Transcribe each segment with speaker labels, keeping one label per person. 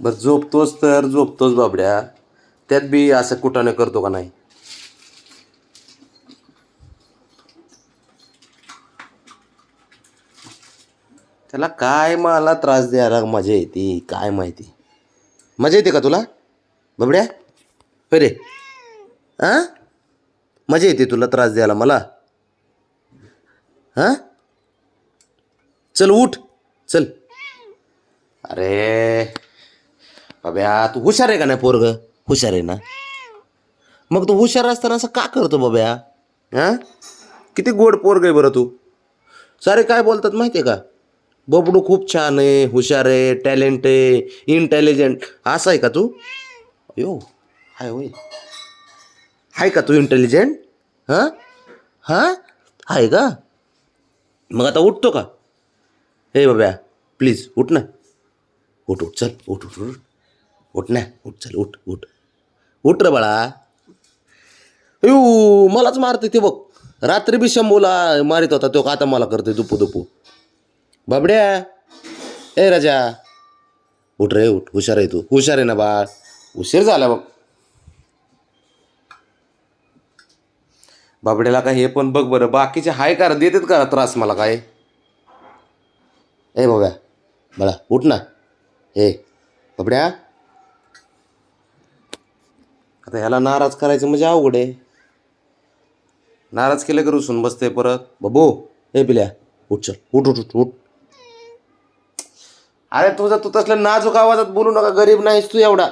Speaker 1: बरं झोपतोच तर झोपतोच बाबड्या. त्यात बी असं कुठाने करतो का नाही? त्याला काय मला त्रास द्यायला मजा येते काय माहिती. मजा येते का तुला? बाबड्या? होय रे. हां मजा येते तुला त्रास द्यायला मला? हां चल उठ. चल. अरे. बाब्या तू हुशार आहे का नाही पोरग? हुशार आहे ना? मग तू हुशार असताना असं का करतो बाब्या हां? किती गोड पोरग आहे बरं तू. सारे काय बोलतात माहिती आहे का? बबडू खूप छान आहे हुशार आहे टॅलेंट आहे इंटेलिजंट असं आहे का तू? यो हाय होय. आहे का तू इंटेलिजंट हां? हां? आहे का? मग आता उठतो का? हे बाब्या प्लीज उठ ना. उठ उठ चल उठ उठ उठ. उठ ना उठ चल उठ उठ. उठ रे बाळा. अयो मलाच मारते ते बघ. रात्री बी शंभूला मारित होता तो का आता मला करते दुपू दुपू. बाबड्या. ए राजा. उठ रे उठ. हुशार आहे तू. हुशार आहे ना बाळ. उशीर झाला बघ. बाबड्याला काय हे पण बघ बरं. बाकीचे हाय करा देतात का त्रास मला काय? ए बाब्या. बाळा उठ ना. ए बाबड्या. आता ह्याला नाराज करायचं म्हणजे अवघड आहे. नाराज केलं का रुसून बसते परत. बबो हे पिल्या उठ चल. उठ उठ उठ उठ. अरे तुझा तू तसल्या नाजूक आवाजात बोलू नका गरीब नाहीस तू एवढा.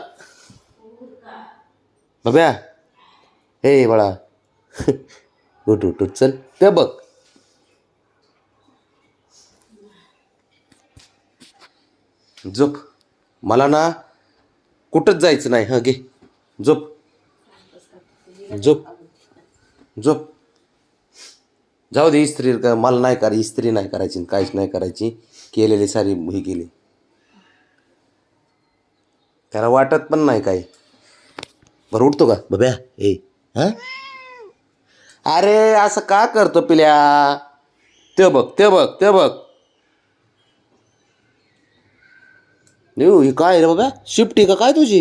Speaker 1: बब्या हे बाळा. उठ उठ उठ चल. ते बघ. झोप. मला ना कुठंच जायचं नाही. हं घे. झोप. झोप. झोप. जाऊ दे इस्त्री का मला नाही करा इस्त्री नाही करायची काहीच नाही करायची. केलेली सारी ही केली त्याला वाटत पण नाही काही. बरं उठतो का? बब्या ए हां? अरे असं का करतो पिल्या? ते बघ ते बघ ते बघ. येऊ ही काय रे बाबा शिफ्टी का काय तुझी?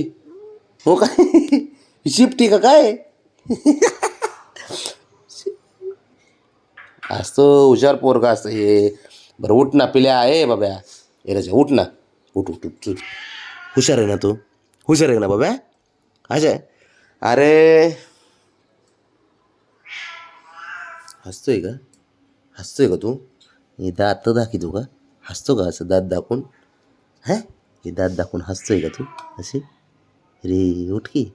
Speaker 1: हो काय? शिफ्टी का काय? असतो हुशार पोरगा असतं हे. बरं उठ ना पिल्या. आहे बाब्या. ए राजा उठ ना. उठ उठ उठ उठ. हुशार आहे ना तू? हुशार आहे ना बाब्या? अच्छा. अरे. हसतोय का? हसतोय का तू? हे दात तू का? हसतो का असं दात दाखवून? हे? दात दाखवून हसतोय का तू? असे रे उठ की.